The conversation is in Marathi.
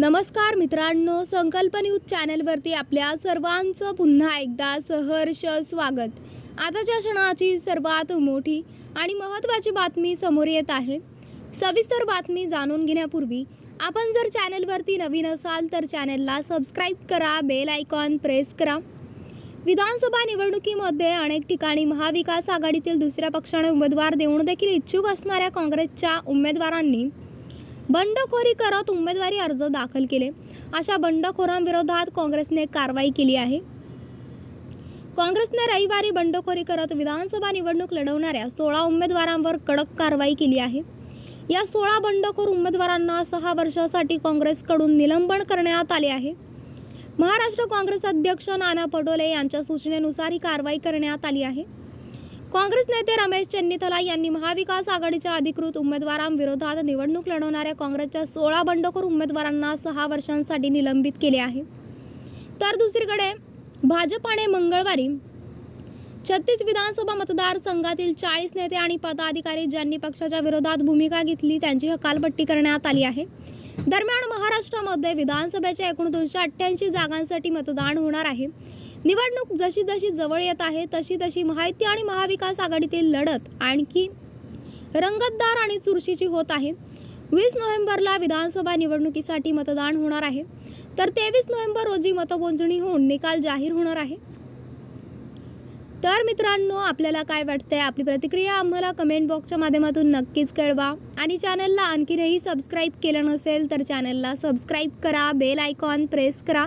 नमस्कार मित्रांनो संकल्प न्यूज चॅनलवरती आपल्या सर्वांचं पुन्हा एकदा सहर्ष स्वागत. आताच्या क्षणाची सर्वात मोठी आणि महत्त्वाची बातमी समोर येत आहे. सविस्तर बातमी जाणून घेण्यापूर्वी आपण जर चॅनलवरती नवीन असाल तर चॅनलला सबस्क्राईब करा बेल आयकॉन प्रेस करा. विधानसभा निवडणुकीमध्ये अनेक ठिकाणी महाविकास आघाडीतील दुसऱ्या पक्षाने उमेदवार देऊन देखील इच्छुक असणाऱ्या काँग्रेसच्या उमेदवारांनी बंडखोरी करत उमेदवारी अर्ज दाखल केले. अशा बंडखोरांविरोधात काँग्रेसने कारवाई केली आहे. काँग्रेसने रविवारी बंडखोरी करत विधानसभा निवडणूक लढवणाऱ्या सोळा उमेदवारांवर कडक कारवाई केली आहे. या सोळा बंडखोर उमेदवारांना सहा वर्षासाठी काँग्रेसकडून निलंबन करण्यात आले आहे. महाराष्ट्र काँग्रेस अध्यक्ष नाना पटोले यांच्या सूचनेनुसार ही कारवाई करण्यात आली आहे. काँग्रेस नेते रमेश चेन्नीथला यांनी महाविकास आघाडीच्या अधिकृत उमेदवारांविरोधात निवडणूक लढवणाऱ्या काँग्रेसच्या सोळा बंडखोर उमेदवारांना सहा वर्षांसाठी निलंबित केले आहे. तर दुसरीकडे भाजपाने मंगळवारी छत्तीस विधानसभा मतदारसंघातील चाळीस नेते आणि पदाधिकारी ज्यांनी पक्षाच्या विरोधात भूमिका घेतली त्यांची हकालपट्टी करण्यात आली आहे. दरम्यान महाराष्ट्रामध्ये विधानसभेच्या एकूण दोनशे अठ्ठ्याऐंशी जागांसाठी मतदान होणार आहे. निवडणूक जशी जशी जवळ येत आहे तशी तशी माहिती आणि महाविकास आघाडीतील लढत आणखी रंगतदार आणि चुरशीची होत आहे. वीस नोव्हेंबरला विधानसभा निवडणुकीसाठी मतदान होणार आहे. तर तेवीस नोव्हेंबर रोजी मतमोजणी होऊन निकाल जाहीर होणार आहे. तर मित्रांनो आपल्याला काय वाटतंय? आपली प्रतिक्रिया आम्हाला कमेंट बॉक्सच्या माध्यमातून नक्कीच कळवा. आणि चॅनलला आणखीनही सबस्क्राईब केलं नसेल तर चॅनलला सबस्क्राईब करा बेल आयकॉन प्रेस करा.